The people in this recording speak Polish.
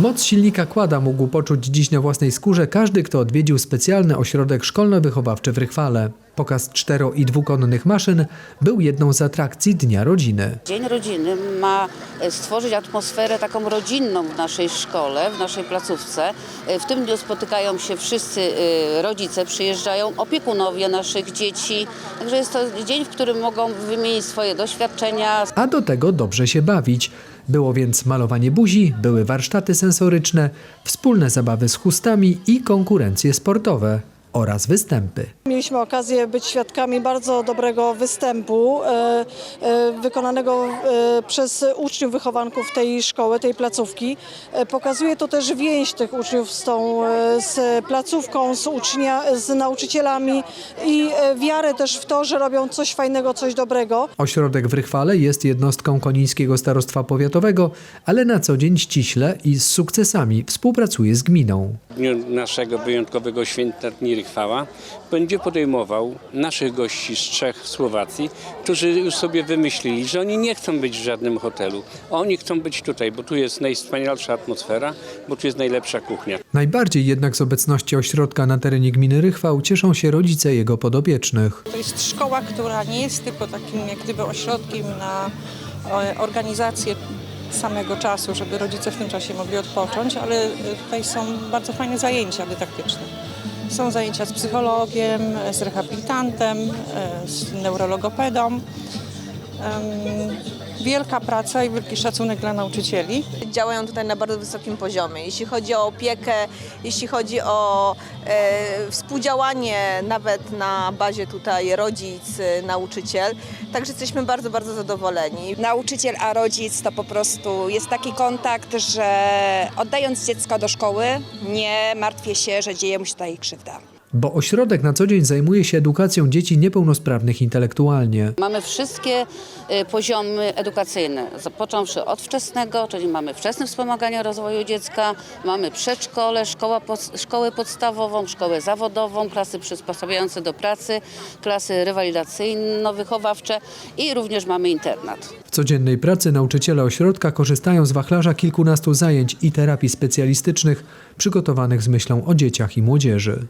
Moc silnika kłada mógł poczuć dziś na własnej skórze każdy, kto odwiedził specjalny ośrodek szkolno-wychowawczy w Rychwale. Pokaz cztero- i dwukonnych maszyn był jedną z atrakcji Dnia Rodziny. Dzień Rodziny ma e, stworzyć atmosferę taką rodzinną w naszej szkole, w naszej placówce. E, W tym dniu spotykają się wszyscy e, rodzice, przyjeżdżają opiekunowie naszych dzieci. Także jest to dzień, w którym mogą wymienić swoje doświadczenia, A do tego dobrze się bawić. Było więc malowanie buzi, były warsztaty sensoryczne, wspólne zabawy z chustami i konkurencje sportowe oraz występy. Mieliśmy okazję być świadkami bardzo dobrego występu e, e, wykonanego e, przez uczniów wychowanków tej szkoły, tej placówki. Pokazuje to też więź tych uczniów z tą z placówką, z, ucznia, z nauczycielami i wiarę też w to, że robią coś fajnego, coś dobrego. Ośrodek w Rychwale jest jednostką Konińskiego Starostwa Powiatowego, ale na co dzień ściśle i z sukcesami współpracuje z gminą. W dniu naszego wyjątkowego święta Dni Rychwała będzie podejmował naszych gości z Czech, Słowacji, którzy już sobie wymyślili, że oni nie chcą być w żadnym hotelu. Oni chcą być tutaj, bo tu jest najwspanialsza atmosfera, bo tu jest najlepsza kuchnia. Najbardziej jednak z obecności ośrodka na terenie gminy Rychwał cieszą się rodzice jego podobiecznych. To jest szkoła, która nie jest tylko takim jak gdyby ośrodkiem na e, organizację samego czasu, żeby rodzice w tym czasie mogli odpocząć, ale e, tutaj są bardzo fajne zajęcia dydaktyczne. Są zajęcia z psychologiem, z rehabilitantem, e, z neurologopedą. Wielka praca i wielki szacunek dla nauczycieli. działają tutaj na bardzo wysokim poziomie. Jeśli chodzi o opiekę, jeśli chodzi o e, współdziałanie nawet na bazie tutaj rodzic, e, nauczyciel. Także jesteśmy bardzo, bardzo zadowoleni. Nauczyciel a rodzic to po prostu jest taki kontakt, że oddając dziecko do szkoły, nie martwię się, że dzieje mu się tutaj krzywda. Bo ośrodek na co dzień zajmuje się edukacją dzieci niepełnosprawnych intelektualnie. Mamy wszystkie y, poziomy edukacyjne, począwszy od wczesnego, czyli mamy wczesne wspomaganie rozwoju dziecka, mamy przedszkole, szkoła, pod- szkołę podstawową, szkołę zawodową, klasy przysposabiające do pracy, klasy rewalidacyjno-wychowawcze i również mamy internat. W codziennej pracy nauczyciele ośrodka korzystają z wachlarza kilkunastu zajęć i terapii specjalistycznych przygotowanych z myślą o dzieciach i młodzieży.